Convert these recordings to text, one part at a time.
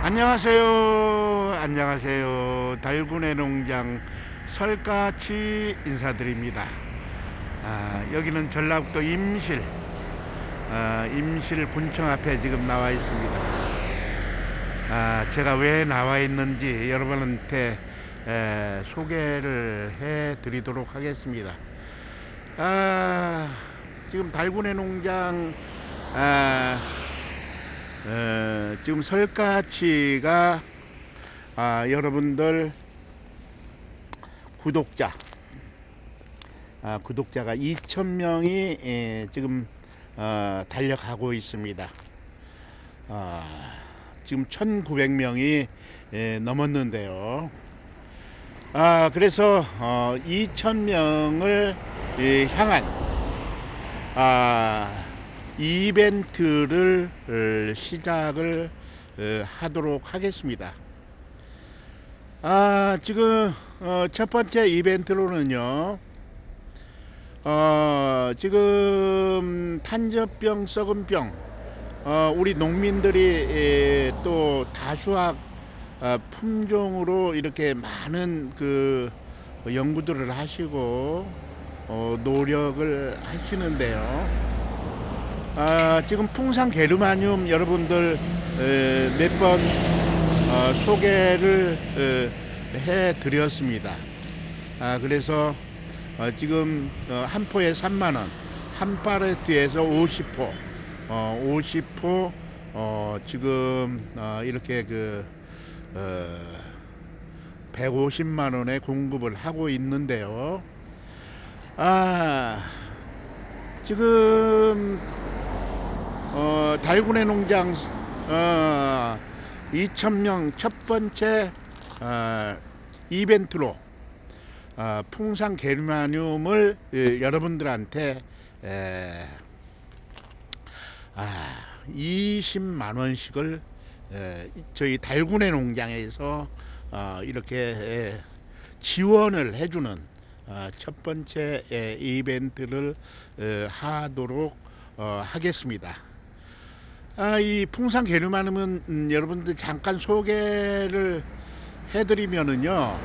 안녕하세요. 안녕하세요. 달군의 농장 설까치 인사드립니다. 아, 여기는 전라북도 임실, 아, 임실 군청 앞에 지금 나와 있습니다. 아, 제가 왜 나와 있는지 여러분한테 에, 소개를 해 드리도록 하겠습니다. 아, 지금 달군의 농장, 아, 어, 지금 설까치가 아, 여러분들 구독자 아, 구독자가 2,000명이 예, 지금 어, 달려가고 있습니다. 아, 지금 1,900명이 예, 넘었는데요. 아, 그래서 어, 2,000명을 예, 향한 아, 이벤트를 어, 시작을 어, 하도록 하겠습니다. 아, 지금 어, 첫 번째 이벤트로는요. 어, 지금 탄저병, 썩은병, 어, 우리 농민들이 에, 또 다수학 어, 품종으로 이렇게 많은 그 연구들을 하시고 어, 노력을 하시는데요. 아, 지금 풍산 게르마늄 여러분들 몇 번 어, 소개를 어, 해 드렸습니다. 아, 그래서 어, 지금 어, 한 포에 3만 원, 한 파레트에서 50포, 어, 50포 어, 지금 어, 이렇게 그 어, 150만 원에 공급을 하고 있는데요. 아, 지금 어, 달군의 농장 어, 2,000명 첫 번째 어, 이벤트로 어, 풍산 게르마늄을 예, 여러분들한테 에, 아, 20만 원씩을 에, 저희 달군의 농장에서 어, 이렇게 에, 지원을 해주는 어, 첫 번째 에, 이벤트를 에, 하도록 어, 하겠습니다. 아, 이 풍산 게르마늄은 음, 여러분들 잠깐 소개를 해드리면은요.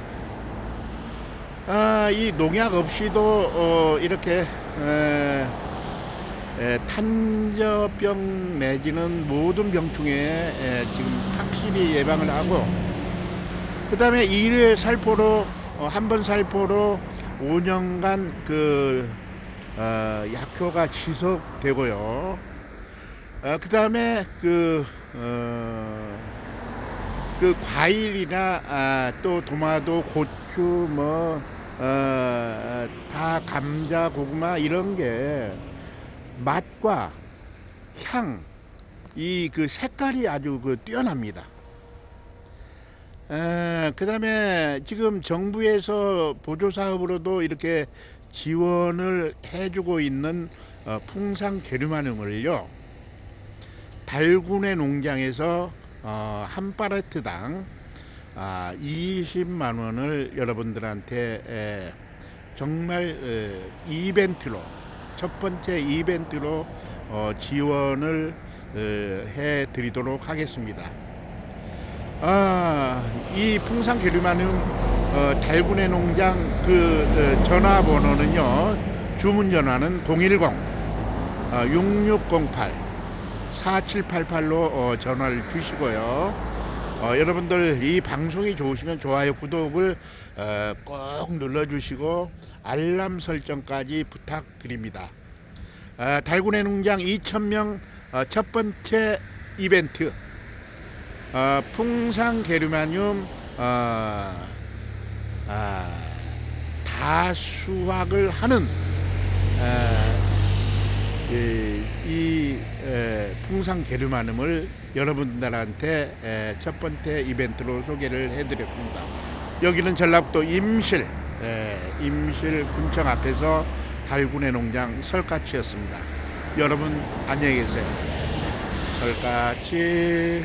아, 이 농약 없이도 어, 이렇게 에, 에, 탄저병 내지는 모든 병충해 에, 지금 확실히 예방을 하고 그 다음에 1회 살포로 어, 한 번 살포로 5년간 그 어, 약효가 지속되고요. 어, 그 다음에 그, 어, 그 과일이나 아, 또 도마도, 고추, 뭐, 어, 다 감자, 고구마 이런 게 맛과 향, 이 그 색깔이 아주 그 뛰어납니다. 그 다음에 지금 정부에서 보조 사업으로도 이렇게 지원을 해주고 있는 어, 풍산 게르마늄을요 달군의 농장에서 어, 한 파레트당 아, 20만 원을 여러분들한테 에, 정말 에, 이벤트로 첫 번째 이벤트로 어, 지원을 에, 해드리도록 하겠습니다. 아, 이 풍산 게르마늄 어, 달군의 농장 그 어, 전화번호는요. 주문 전화는 010 어, 6608 4788로 어, 전화를 주시고요. 어, 여러분들 이 방송이 좋으시면 좋아요, 구독을 어, 꼭 눌러주시고 알람 설정까지 부탁드립니다. 어, 달군의 농장 2,000명 어, 첫 번째 이벤트 어, 풍상 게르마늄 어, 아, 다수확을 하는 아, 이, 이 에, 풍상 게르마늄을 여러분들한테 에, 첫 번째 이벤트로 소개를 해드렸습니다. 여기는 전라북도 임실 에, 임실 군청 앞에서 달군의 농장 설까치였습니다. 여러분 안녕히 계세요. 설까치